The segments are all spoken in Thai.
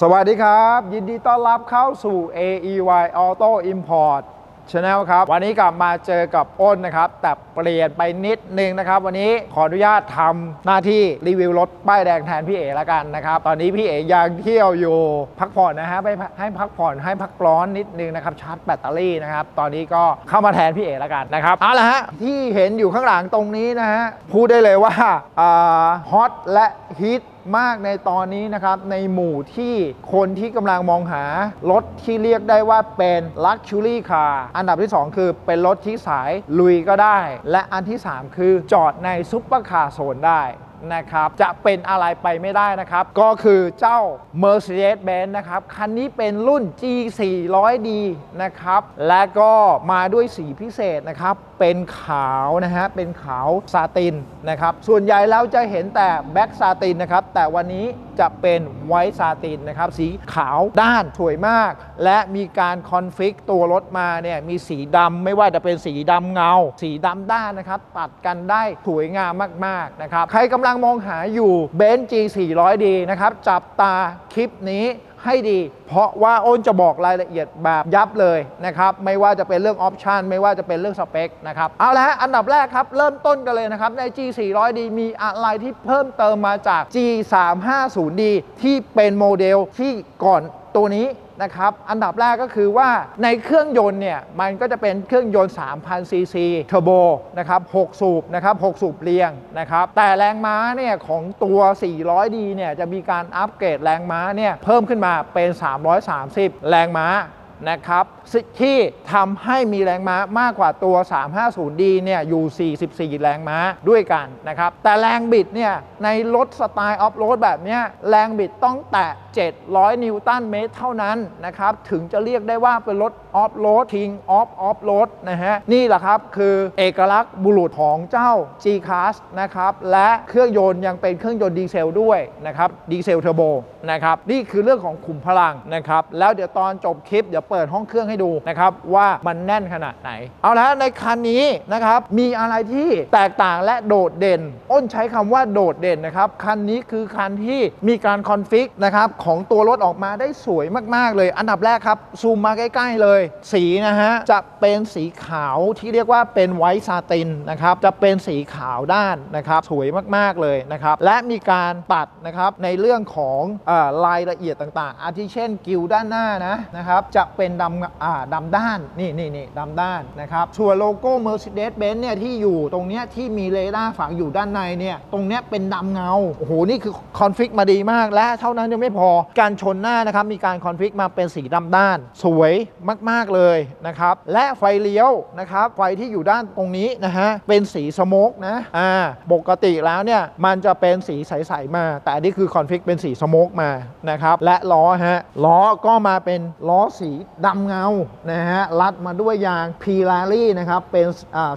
สวัสดีครับ ยินดีต้อนรับเข้าสู่ AEY Auto Import Channel ครับ วันนี้กลับมาเจอกับอ้นนะครับ แต่เปลี่ยนไปนิดนึงนะครับ วันนี้ขออนุญาตทำหน้าที่รีวิวรถป้ายแดงแทนพี่เอ๋ละกันนะครับ ตอนนี้พี่เอ๋ยังเที่ยวอยู่พักผ่อนนะฮะไปให้พักผ่อนให้พักร้อนนิดนึงนะครับชาร์จแบตเตอรี่นะครับ ตอนนี้ก็เข้ามาแทนพี่เอ๋ละกันนะครับเอาละฮะที่เห็นอยู่ข้างหลังตรงนี้นะฮะพูดได้เลยว่าฮอตและฮิต มากในตอนนี้นะครับ ในหมู่ที่คนที่กำลังมองหารถที่เรียกได้ว่าเป็น Luxury Car อันดับที่ 2 คือเป็นรถที่สายลุยก็ได้ และอันที่ 3 คือจอดในซุปเปอร์คาร์โซนได้นะครับจะเป็นอะไรไปไม่ได้นะครับ ก็คือเจ้า Mercedes-Benz นะครับ คันนี้เป็นรุ่น G400D นะครับ และก็มาด้วยสีพิเศษนะครับเป็นขาวนะฮะ เป็นขาวซาตินนะครับ ส่วนใหญ่แล้วจะเห็นแต่แบ็กซาตินนะครับ แต่วันนี้จะเป็นไวท์ซาตินนะครับ สีขาวด้านสวยมาก และมีการคอนฟิกตัวรถมาเนี่ยมีสีดำไม่ว่าจะเป็นสีดำเงา สีดำด้านนะครับ ตัดกันได้สวยงามมากๆนะครับ ใครกำลังมองหาอยู่เบนซ์ G400D นะครับ จับตาคลิปนี้ให้ดี เพราะว่าอ้นจะบอกรายละเอียดแบบยับเลยนะครับ ไม่ว่าจะเป็นเรื่องออปชันไม่ว่าจะเป็นเรื่องสเปคนะครับ เอาละฮะ อันดับแรกครับ เริ่มต้นกันเลยนะครับ ใน G400D มีอะไรที่เพิ่มเติมมาจาก G350D ที่เป็นโมเดลที่ก่อนตัวนี้ นะครับ อันดับแรกก็คือว่าในเครื่องยนต์เนี่ยมันก็จะเป็นเครื่องยนต์ 3,000 ซีซีเทอร์โบนะครับ 6 สูบนะครับ 6 สูบเรียงนะครับ แต่แรงม้าเนี่ยของตัว 400D เนี่ยจะมีการอัปเกรดแรงม้าเนี่ยเพิ่มขึ้นมาเป็น 330 แรงม้านะครับ ที่ทำให้มีแรงม้ามากกว่าตัว 350D เนี่ยอยู่ 44 แรงม้าด้วยกันนะครับ แต่แรงบิดเนี่ยในรถสไตล์ออฟโรดแบบเนี้ยแรงบิดต้องแตะ 700 นิวตันเมตรเท่านั้นนะครับ ถึงจะเรียกได้ว่าเป็นรถออฟโรด King of Off Road นะฮะ นี่แหละครับ คือเอกลักษณ์บุรุษของเจ้า G-Class นะครับ และเครื่องยนต์ยังเป็นเครื่องยนต์ดีเซลด้วยนะครับดีเซลเทอร์โบนะครับนี่คือเรื่องของขุมพลังนะครับแล้วเดี๋ยวตอนจบคลิปเดี๋ยวเปิดห้องเครื่องให้ดูนะครับว่ามันแน่นขนาดไหน เอาละในคันนี้นะครับมีอะไรที่แตกต่างและโดดเด่น อ้นใช้คำว่าโดดเด่นนะครับคันนี้คือคันที่มีการคอนฟิกนะครับของตัวรถออกมาได้สวยมาก ๆ เลย อันดับแรกครับซูมมาใกล้ ๆ เลย สีนะฮะจะเป็นสีขาวที่เรียกว่าเป็นไวท์ซาตินนะครับจะเป็นสีขาวด้านนะครับสวยมากๆเลยนะครับและมีการตัดนะครับในเรื่องของอรายละเอียดต่างๆ อาทิเช่นกิวด้านหน้านะนะครับจะเป็นดำดำด้านนี่นี่นี่ดำด้านนะครับส่วนโลโก้ Mercedes-Benz เนี่ยที่อยู่ตรงเนี้ยที่มีเรดาร์ฝังอยู่ด้านในเนี่ยตรงเนี้ยเป็นดำเงาโอ้โหนี่คือคอนฟิกมาดีมากและเท่านั้นยังไม่พอการชนหน้านะครับมีการคอนฟิกมาเป็นสีดำด้าน สวยมาก ๆ เลยนะครับและไฟเลี้ยวนะครับไฟที่อยู่ด้านตรงนี้นะฮะเป็นสีสโมกนะอ่าปกติแล้วเนี่ยมันจะเป็นสีใสๆมา แต่อันนี้คือคอนฟิกเป็นสีสโมกมานะครับและล้อฮะล้อก็มาเป็นล้อสีดำเงานะฮะรัดมาด้วยยางพีลารี่นะครับเป็นอ่า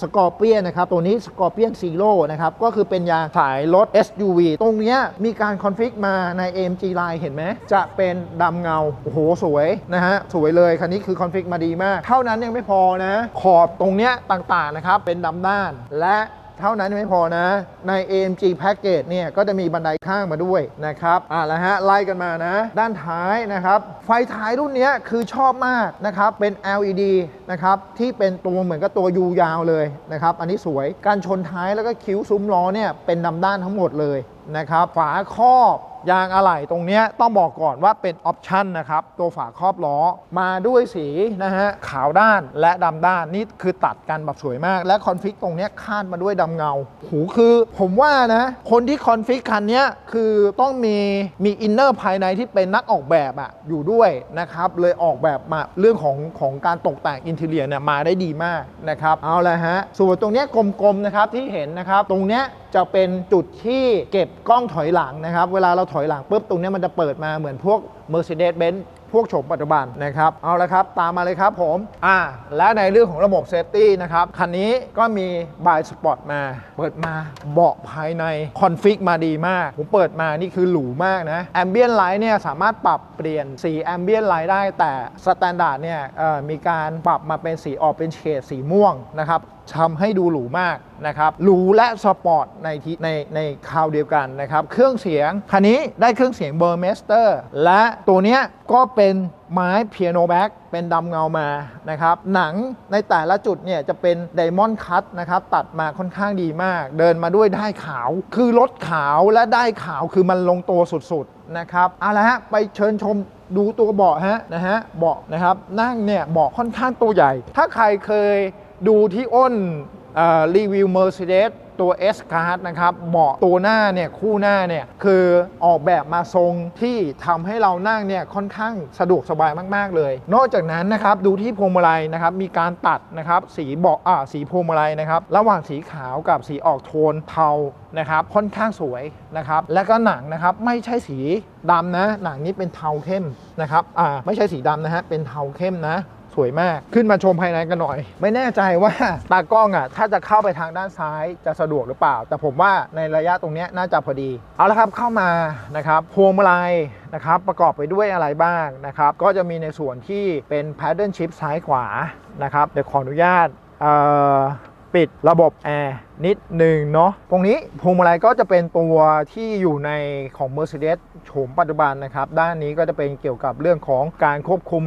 สกอร์เปียนนะครับตัวนี้สกอร์เปียนซีโร่นะครับก็คือเป็นยางสายรถ SUV ตรงเนี้ยมีการคอนฟิกมาใน AMG Line เห็นไหมจะเป็นดำเงา โอ้โห สวยนะฮะสวยเลยคันนี้คือคอนฟิกมาดีมาก เท่านั้นยังไม่พอนะ ขอบตรงเนี้ยต่างๆนะครับเป็นดำด้านและ เท่านั้นไม่พอนะ ใน AMG Package เนี่ยก็จะมีบันไดข้างมาด้วยนะครับอ่าแล้วฮะไล่กันมานะ ด้านท้ายนะครับ ไฟท้ายรุ่นนี้คือชอบมากนะครับ เป็น LED นะครับที่เป็นตัวเหมือนกับตัวยูยาวเลยนะครับ อันนี้สวยการชนท้ายแล้วก็คิ้วซุ้มล้อเนี่ยเป็นดำด้านทั้งหมดเลย นะครับฝาครอบยางอะไหล่ตรงนี้ต้องบอกก่อนว่าเป็นออปชันนะครับ ตัวฝาครอบล้อมาด้วยสีนะฮะขาวด้านและดำด้านนี่คือตัดกันแบบสวยมาก และคอนฟิกตรงนี้คาดมาด้วยดำเงา หูคือผมว่านะ คนที่คอนฟิกคันนี้คือต้องมีมีอินเนอร์ภายในที่เป็นนักออกแบบอะอยู่ด้วยนะครับเลยออกแบบมาเรื่องของของการตกแต่งอินเทเรียเนี่ยมาได้ดีมากนะครับเอาละฮะส่วนตรงนี้กลมๆนะครับที่เห็นนะครับตรงนี้จะเป็นจุดที่เก็บกล้องถอยหลังนะครับ เวลาเราถอยหลังปุ๊บตรงเนี้ยมันจะเปิดมาเหมือนพวก Mercedes-Benz พวกโฉมปัจจุบันนะครับ เอาละครับ ตามมาเลยครับผมอ่าและในเรื่องของระบบเซฟตี้นะครับ คันนี้ก็มีบายสปอร์ตมา เปิดมาเบาะภายในคอนฟิกมาดีมาก ผมเปิดมานี่คือหรูมากนะแอมเบียนไลท์เนี่ยสามารถปรับเปลี่ยนสีแอมเบียนไลท์ได้แต่สแตนดาร์ดเนี่ยเอ่อมีการปรับมาเป็นสีออกเป็นเฉดสีม่วงนะครับทำให้ดูหรูมากนะครับ หรูและสปอร์ตในที่ในในคราวเดียวกันนะครับ เครื่องเสียง คันนี้ได้เครื่องเสียงเบอร์เมสเตอร์และตัวนี้ก็เป็นไม้เปียโนแบ็กเป็นดำเงามานะครับหนังในแต่ละจุดเนี่ยจะเป็นไดมอนด์คัตนะครับตัดมาค่อนข้างดีมาก เดินมาด้วยได้ขาว คือรถขาวและได้ขาวคือมันลงตัวสุดๆนะครับเอาละฮะไปเชิญชมดูตัวเบาะฮะนะฮะเบาะนะครับนั่งเนี่ยเบาะค่อนข้างตัวใหญ่ ถ้าใครเคยดูที่อ้นรีวิว Mercedes ตัว S Class นะครับเบาะตัวหน้าเนี่ยคู่หน้าเนี่ยคือออกแบบมาทรงที่ทำให้เรานั่งเนี่ยค่อนข้างสะดวกสบายมาก ๆ เลย นอกจากนั้นนะครับดูที่พวงมาลัยนะครับมีการตัดนะครับสีเบาะอ่าสีพวงมาลัยนะครับระหว่างสีขาวกับสีออกโทนเทานะครับค่อนข้างสวยนะครับและก็หนังนะครับไม่ใช่สีดำนะหนังนี้เป็นเทาเข้มนะครับอ่าไม่ใช่สีดำนะฮะเป็นเทาเข้มนะ สวยมาก ขึ้นมาชมภายในกันหน่อย ไม่แน่ใจว่าตากล้องอะถ้าจะเข้าไปทางด้านซ้ายจะสะดวกหรือเปล่า แต่ผมว่าในระยะตรงนี้น่าจะพอดี เอาละครับเข้ามานะครับพวงมาลัยนะครับประกอบไปด้วยอะไรบ้างนะครับก็จะมีในส่วนที่เป็น paddle shift ซ้ายขวานะครับเดี๋ยวขออนุญาตปิดระบบแอร์นิดหนึ่งเนาะตรงนี้พวงมาลัยก็จะเป็นตัวที่อยู่ในของ Mercedes โฉมปัจจุบันนะครับ ด้านนี้ก็จะเป็นเกี่ยวกับเรื่องของการควบคุม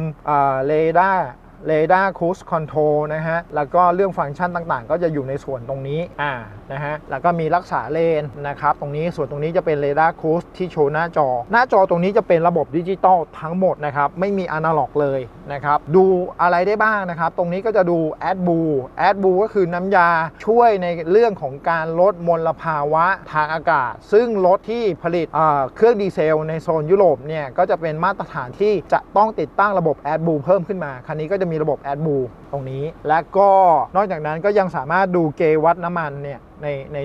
เรดาร์ เรดาร์คูสคอนโทรนะฮะ แล้วก็เรื่องฟังก์ชันต่างๆ ก็จะอยู่ในส่วนตรงนี้อ่านะฮะ แล้วก็มีรักษาเลนนะครับ ตรงนี้ส่วนตรงนี้จะเป็นเรดาร์คูสที่โชว์หน้าจอ หน้าจอตรงนี้จะเป็นระบบดิจิตอลทั้งหมดนะครับ ไม่มีอนาล็อกเลยนะครับ ดูอะไรได้บ้างนะครับ ตรงนี้ก็จะดู a d b l u a d b l u ก็คือน้ำยาช่วยในเรื่องของการลดมลภาวะทางอากาศ ซึ่งรถที่ผลิตเอ่อเครื่องดีเซลในโซนยุโรปเนี่ยก็จะเป็นมาตรฐานที่จะต้องติดตั้งระบบ a d b l u เพิ่มขึ้นมาคันนี้ก็จะมีระบบ a d b l u ตรงนี้ และก็นอกจากนั้นก็ยังสามารถดูเกวัดน้ำมันเนี่ยในใน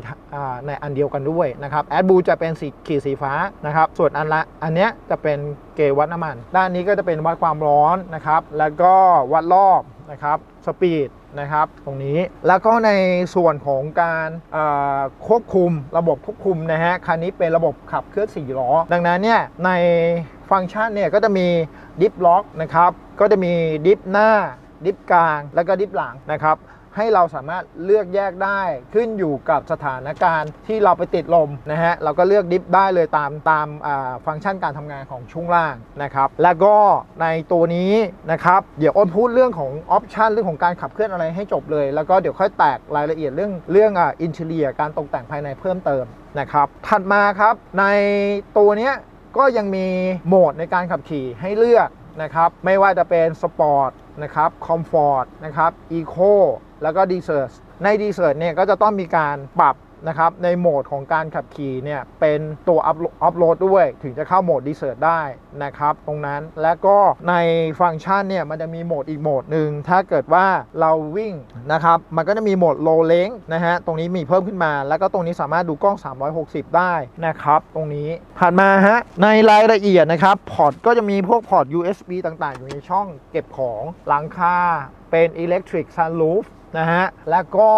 ในอันเดียวกันด้วยนะครับแอดบูจะเป็นสีขีดสีฟ้านะครับส่วนอันละอันเนี้ยจะเป็นเกวัดน้ำมัน ด้านนี้ก็จะเป็นวัดความร้อนนะครับ แล้วก็วัดรอบนะครับสปีดนะครับตรงนี้แล้วก็ในส่วนของการควบคุมระบบควบคุมนะฮะคันนี้เป็นระบบขับเคลื่อน4ล้อ ดังนั้นเนี่ยในฟังก์ชันเนี่ยก็จะมีดิฟล็อกนะครับ ก็จะมีดิฟหน้า ดิฟกลาง แล้วก็ดิฟหลังนะครับให้เราสามารถเลือกแยกได้ขึ้นอยู่กับสถานการณ์ที่เราไปติดลมนะฮะเราก็เลือกดิฟได้เลยตามตามฟังก์ชันการทำงานของช่วงล่างนะครับ แล้วก็ในตัวนี้นะครับ เดี๋ยวอ้นพูดเรื่องของออปชันเรื่องของการขับเคลื่อนอะไรให้จบเลย แล้วก็เดี๋ยวค่อยแตกรายละเอียดเรื่องเรื่องอินเทเลียการตกแต่งภายในเพิ่มเติมนะครับถัดมาครับในตัวเนี้ยก็ยังมีโหมดในการขับขี่ให้เลือก นะครับ ไม่ว่าจะเป็นสปอร์ตนะครับคอมฟอร์ตนะครับอีโคแล้วก็ดีเซอร์ในดีเซอร์เนี่ยก็จะต้องมีการปรับ นะครับในโหมดของการขับขี่เนี่ยเป็นตัวอัพอัพโหลดด้วย ถึงจะเข้าโหมดดีเซอร์ได้นะครับตรงนั้นและก็ในฟังก์ชันเนี่ยมันจะมีโหมดอีกโหมดหนึ่งถ้าเกิดว่าเราวิ่งนะครับมันก็จะมีโหมดโลเลงนะฮะตรงนี้มีเพิ่มขึ้นมา แล้วก็ตรงนี้สามารถดูกล้อง 360 ได้นะครับตรงนี้ผ่านมาฮะในรายละเอียดนะครับพอร์ตก็จะมีพวกพอร์ต USB ต่างๆ อยู่ในช่องเก็บของหลังคาเป็น Electric Sunroof นะฮะ แล้วก็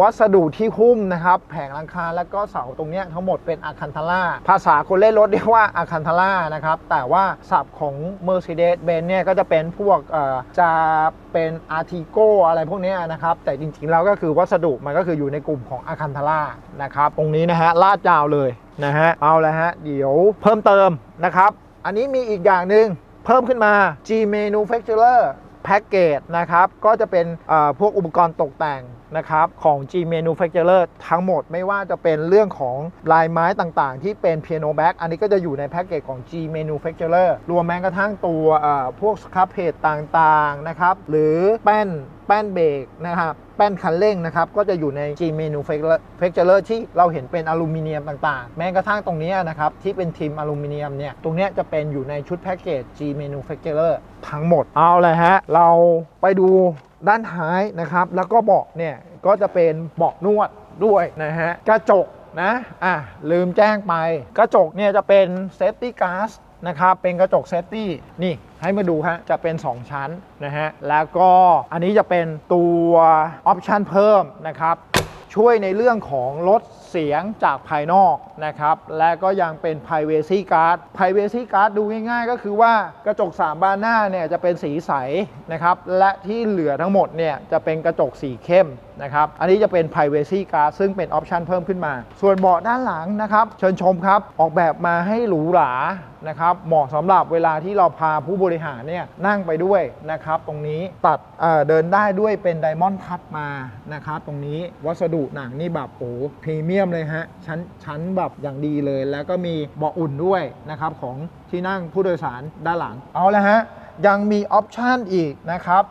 วัสดุที่หุ้มนะครับ แผงหลังคาแล้วก็เสาตรงนี้ทั้งหมดเป็นอาคันทาร่า ภาษาคนเล่นรถเรียกว่าอาคันทาร่านะครับ แต่ว่าศัพท์ของ Mercedes-Benz เนี่ยก็จะเป็นพวกจะเป็น Artigo อะไรพวกนี้นะครับ แต่จริงๆแล้วก็คือวัสดุมันก็คืออยู่ในกลุ่มของอาคันทาร่านะครับ ตรงนี้นะฮะลาดยาวเลยนะฮะ เอาละฮะ เดี๋ยวเพิ่มเติมนะครับ อันนี้มีอีกอย่างหนึ่งเพิ่มขึ้นมา G Manufacturer แพ็กเกจนะครับ ก็จะเป็นพวกอุปกรณ์ตกแต่ง นะครับของ G Manufacturer ทั้งหมดไม่ว่าจะเป็นเรื่องของลายไม้ต่างๆ ที่เป็น Piano Back อันนี้ก็จะอยู่ในแพ็กเกจของ G Manufacturer รวมแม้กระทั่งตัวพวกสครับเพจต่างๆนะครับหรือแป้นแป้นเบรกนะครับแป้นคันเร่งนะครับก็จะอยู่ใน G Manufacturer ที่เราเห็นเป็นอลูมิเนียมต่างๆ แม้กระทั่งตรงนี้นะครับที่เป็นทิมอลูมิเนียมเนี่ยตรงนี้จะเป็นอยู่ในชุดแพ็กเกจ G Manufacturer ทั้งหมดเอาเลยฮะเราไปดู ด้านท้ายนะครับ แล้วก็เบาะเนี่ยก็จะเป็นเบาะนวดด้วยนะฮะกระจกนะอะลืมแจ้งไป กระจกเนี่ยจะเป็นเซฟตี้ก a สนะครับเป็นกระจกเซฟตี้นี่ให้มาดูฮะจะเป็น 2 ชั้นนะฮะแล้วก็อันนี้จะเป็นตัวออปชันเพิ่มนะครับช่วยในเรื่องของลด เสียงจากภายนอกนะครับ และก็ยังเป็น Privacy Guard Privacy Guard ดูง่ายๆ ก็คือว่ากระจก 3 บานหน้าเนี่ยจะเป็นสีใสนะครับ และที่เหลือทั้งหมดเนี่ยจะเป็นกระจกสีเข้มนะครับ อันนี้จะเป็น privacy glass ซึ่งเป็นออปชันเพิ่มขึ้นมา ส่วนเบาะด้านหลังนะครับ เชิญชมครับ ออกแบบมาให้หรูหรานะครับ เหมาะสำหรับเวลาที่เราพาผู้บริหารเนี่ยนั่งไปด้วยนะครับ ตรงนี้ตัดเเดินได้ด้วยเป็นไดมอนด์คัตมานะครับ ตรงนี้วัสดุหนังนี่แบบโอ้พรีเมียมเลยฮะ ชั้นชั้นแบบอย่างดีเลย แล้วก็มีเบาะอุ่นด้วยนะครับของที่นั่งผู้โดยสารด้านหลัง เอาละฮะ ยังมีออปชันอีกนะครับ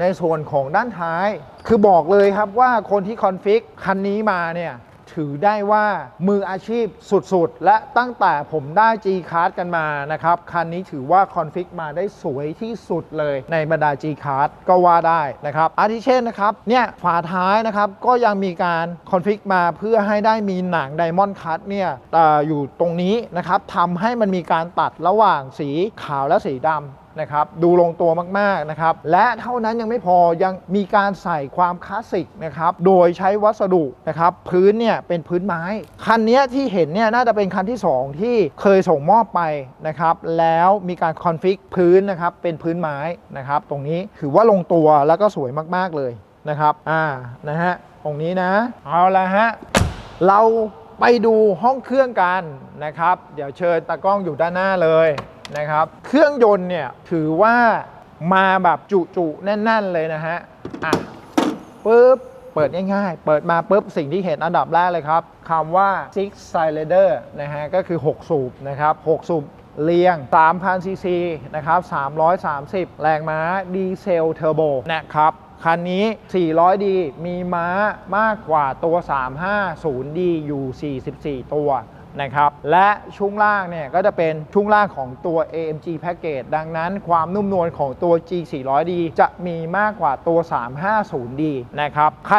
ในส่วนของด้านท้าย คือบอกเลยครับว่าคนที่คอนฟิกคันนี้มาเนี่ย ถือได้ว่ามืออาชีพสุดๆ และตั้งแต่ผมได้ G Card กันมานะครับ คันนี้ถือว่าคอนฟิกมาได้สวยที่สุดเลยในบรรดา G Card ก็ว่าได้นะครับอาทิเช่นนะครับ เนี่ยฝาท้ายนะครับก็ยังมีการคอนฟิกมาเพื่อให้ได้มีหนังไดมอนด์คัตเนี่ยออยู่ตรงนี้นะครับทำให้มันมีการตัดระหว่างสีขาวและสีดำ นะครับดูลงตัวมากๆนะครับและเท่านั้นยังไม่พอยังมีการใส่ความคลาสสิกนะครับโดยใช้วัสดุนะครับพื้นเนี่ยเป็นพื้นไม้ คันเนี้ยที่เห็นเนี่ยน่าจะเป็นคันที่ 2 ที่เคยส่งมอบไปนะครับแล้วมีการคอนฟิกพื้นนะครับเป็นพื้นไม้นะครับตรงนี้ถือว่าลงตัวแล้วก็สวยมากๆเลยนะครับอ่านะฮะตรงนี้นะเอาละฮะเราไปดูห้องเครื่องกันนะครับ เดี๋ยวเชิญตากล้องอยู่ด้านหน้าเลย นะครับ เครื่องยนต์เนี่ยถือว่ามาแบบจุๆแน่น ๆเลยนะฮะอะปุ๊บเปิดง่ายๆ เปิดมาปุ๊บสิ่งที่เห็นอันดับแรกเลยครับคำว่า six cylinder นะฮะก็คือ 6 สูบนะครับ 6 สูบเรียง 3,000 ซีซีนะครับ 330 แรงม้าดีเซลเทอร์โบนะครับ คันนี้ 400D มีม้ามากกว่าตัว 350D อยู่ 44 ตัว นะครับและช่วงล่างเนี่ยก็จะเป็นช่วงล่างของตัว AMG Package ดังนั้นความนุ่มนวลของตัว G 400D จะมีมากกว่าตัว 350D นะครับใคร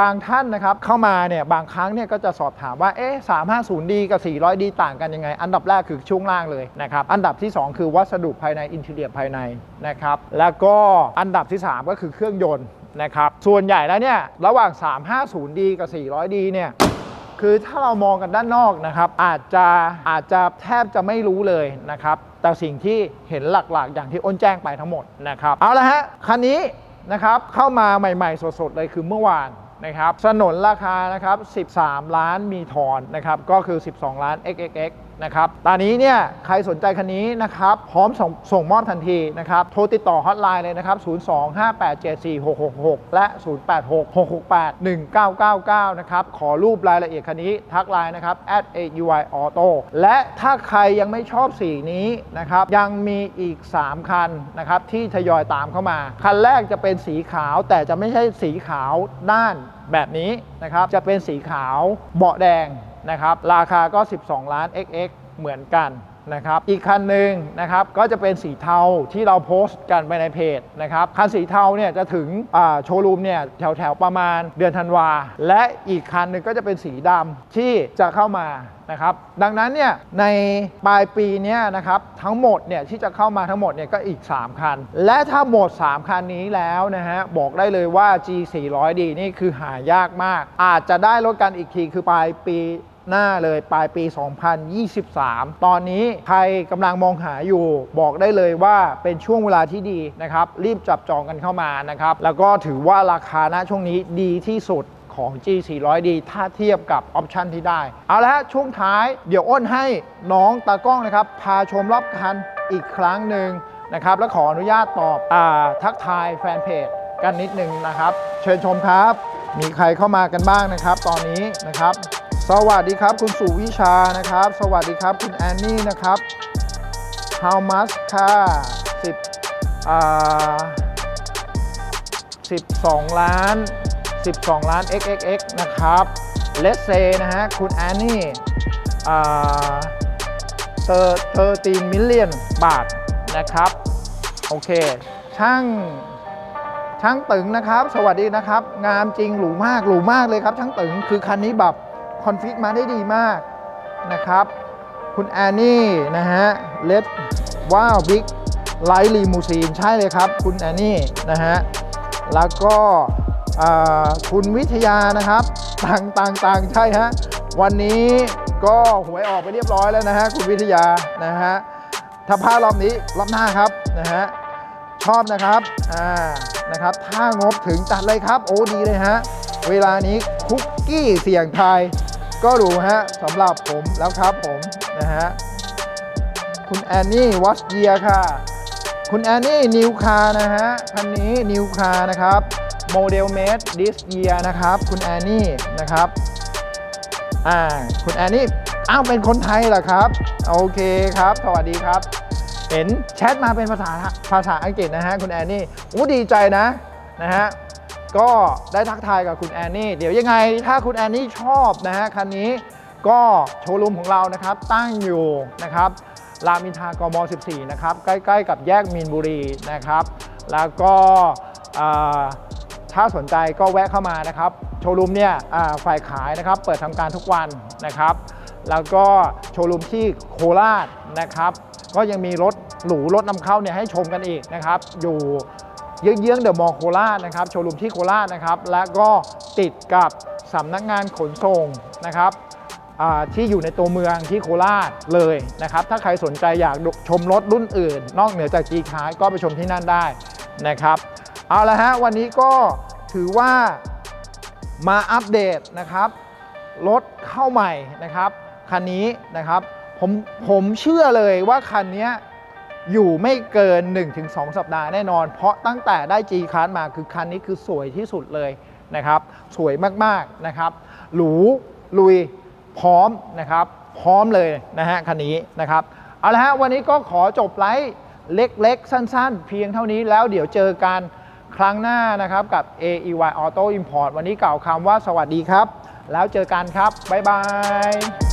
บางท่านนะครับเข้ามาเนี่ยบางครั้งเนี่ยก็จะสอบถามว่าเอ๊ะ 350D กับ 400D ต่างกันยังไง อันดับแรกคือช่วงล่างเลยนะครับอันดับที่ 2 คือวัสดุภายในอินเทเรียภายในนะครับแล้วก็อันดับที่ 3 ก็คือเครื่องยนต์นะครับส่วนใหญ่แล้วเนี่ยระหว่าง 350D กับ 400D เนี่ย คือถ้าเรามองกันด้านนอกนะครับ อาจจะอาจจะแทบจะไม่รู้เลยนะครับ แต่สิ่งที่เห็นหลักๆ อย่างที่อ้นแจ้งไปทั้งหมดนะครับ เอาละฮะ คันนี้นะครับเข้ามาใหม่ๆ สดๆ เลยคือเมื่อวานนะครับสนนราคานะครับ 13 ล้านมีทอนนะครับ ก็คือ 12 ล้าน xxx นะครับตอนนี้เนี่ยใครสนใจคันนี้นะครับพร้อมส่งส่งมอบทันทีนะครับโทรติดต่อฮอตไลน์เลยนะครับ 025874666 และ 0866681999 นะครับ ขอรูปรายละเอียดคันนี้ทักไลน์นะครับ @AUI Auto และถ้าใครยังไม่ชอบสีนี้นะครับ ยังมีอีก 3 คันนะครับที่ทยอยตามเข้ามา คันแรกจะเป็นสีขาวแต่จะไม่ใช่สีขาวด้านแบบนี้นะครับ จะเป็นสีขาวเบาะแดง นะครับราคาก็ 12 ล้าน XX เหมือนกันนะครับอีกคันหนึ่งนะครับก็จะเป็นสีเทาที่เราโพสต์กันไปในเพจนะครับคันสีเทาเนี่ยจะถึงโชว์รูมเนี่ยแถวแถวๆประมาณเดือนธันวา และอีกคันหนึ่งก็จะเป็นสีดำที่จะเข้ามานะครับดังนั้นเนี่ยในปลายปีเนี้ยนะครับทั้งหมดเนี่ยที่จะเข้ามาทั้งหมดเนี่ยก็อีก 3 คัน และถ้าหมด 3 คันนี้แล้วนะฮะบอกได้เลยว่า G 4 0 0 D นี่คือหายากมาก อาจจะได้รถกันอีกทีคือปลายปี หน้าเลยปลายปี 2023 ตอนนี้ใครกำลังมองหาอยู่ บอกได้เลยว่าเป็นช่วงเวลาที่ดีนะครับ รีบจับจองกันเข้ามานะครับ แล้วก็ถือว่าราคาณช่วงนี้ดีที่สุดของ G 4 0 0 D ถ้าเทียบกับออปชันที่ได้ เอาละฮะ ช่วงท้ายเดี๋ยวอ้นให้น้องตากล้องนะครับ พาชมรอบคันอีกครั้งหนึ่งนะครับ และขออนุญาตตอบอทักทายแฟนเพจกันนิดนึงนะครับ เชิญชมครับ มีใครเข้ามากันบ้างนะครับ ตอนนี้นะครับ สวัสดีครับคุณสุวิชานะครับ สวัสดีครับคุณแอนนี่นะครับ How much ค่ะ10อ่า12ล้าน12ล้าน xxx นะครับเลสเซนะฮะคุณแอนนี่อ่าเตอเตอร์ตีนมิลเลียนบาทนะครับ โอเค ช่างช่างตึงนะครับ สวัสดีนะครับ งามจริงหรูมากหรูมากเลยครับ ช่างตึงคือคันนี้แบบ คอนฟิกมาได้ดีมากนะครับ คุณแอนนี่นะฮะเลดว้าวบิ๊กไลท์ลีมูซีนใช่เลยครับ คุณแอนนี่นะฮะแล้วก็คุณวิทยานะครับต่างต่างต่างใช่ฮะวันนี้ก็หวยออกไปเรียบร้อยแล้วนะฮะคุณวิทยานะฮะถ้าพลาดรอบนี้รอบหน้าครับนะฮะชอบนะครับอ่านะครับ ถ้างบถึงจัดเลยครับ โอ้ดีเลยฮะ เวลานี้คุกกี้เสี่ยงไทาย ก็รู้ฮะสำหรับผมแล้วครับผมนะฮะคุณแอนนี่วอชเยียค่ะ คุณแอนนี่นิวคานะฮะคันนี้นิวคานะครับโมเดลเมดดิสเยียนะครับ คุณแอนนี่นะครับอ่าคุณแอนนี่อ้าวเป็นคนไทยเหรอครับ โอเคครับ สวัสดีครับ เห็นแชทมาเป็นภาษาภาษาอังกฤษนะฮะคุณแอนนี่โอ้ดีใจนะนะฮะ ก็ได้ทักทายกับคุณแอนนี่เดี๋ยวยังไงถ้าคุณแอนนี่ชอบนะฮะคันนี้ก็โชว์รูมของเรานะครับตั้งอยู่นะครับรามอินทรากม 14 นะครับ ใกล้ ๆ กับแยกมีนบุรีนะครับ แล้วก็ถ้าสนใจก็แวะเข้ามานะครับ โชว์รูมเนี่ยฝ่ายขายนะครับ เปิดทำการทุกวันนะครับ แล้วก็โชว์รูมที่โคราชนะครับ ก็ยังมีรถหรูรถนำเข้าเนี่ยให้ชมกันอีกนะครับ อยู่ เยื้องๆเดอะมอลล์โคราชนะครับโชว์รูมที่โคราชนะครับและก็ติดกับสำนักงานขนส่งนะครับที่อยู่ในตัวเมืองที่โคราชเลยนะครับ ถ้าใครสนใจอยากชมรถรุ่นอื่น นอกเหนือจาก G คาก็ไปชมที่นั่นได้นะครับ เอาละฮะวันนี้ก็ถือว่ามาอัปเดตนะครับ รถเข้าใหม่นะครับ คันนี้นะครับผมผมเชื่อเลยว่าคันนี้ อยู่ไม่เกิน 1-2 สัปดาห์แน่นอน เพราะตั้งแต่ได้ G c l a s s มาคือคันนี้คือสวยที่สุดเลยนะครับ สวยมากๆนะครับหรูลุยพร้อมนะครับ พร้อมเลยนะฮะคันนี้นะครับเอาละฮะวันนี้ก็ขอจบไลฟ์เล็กๆ สั้นๆ เพียงเท่านี้แล้วเดี๋ยวเจอกันครั้งหน้านะครับกับ AEY Auto Import วันนี้กล่าวคำว่าสวัสดีครับ แล้วเจอกันครับ บ๊ายบาย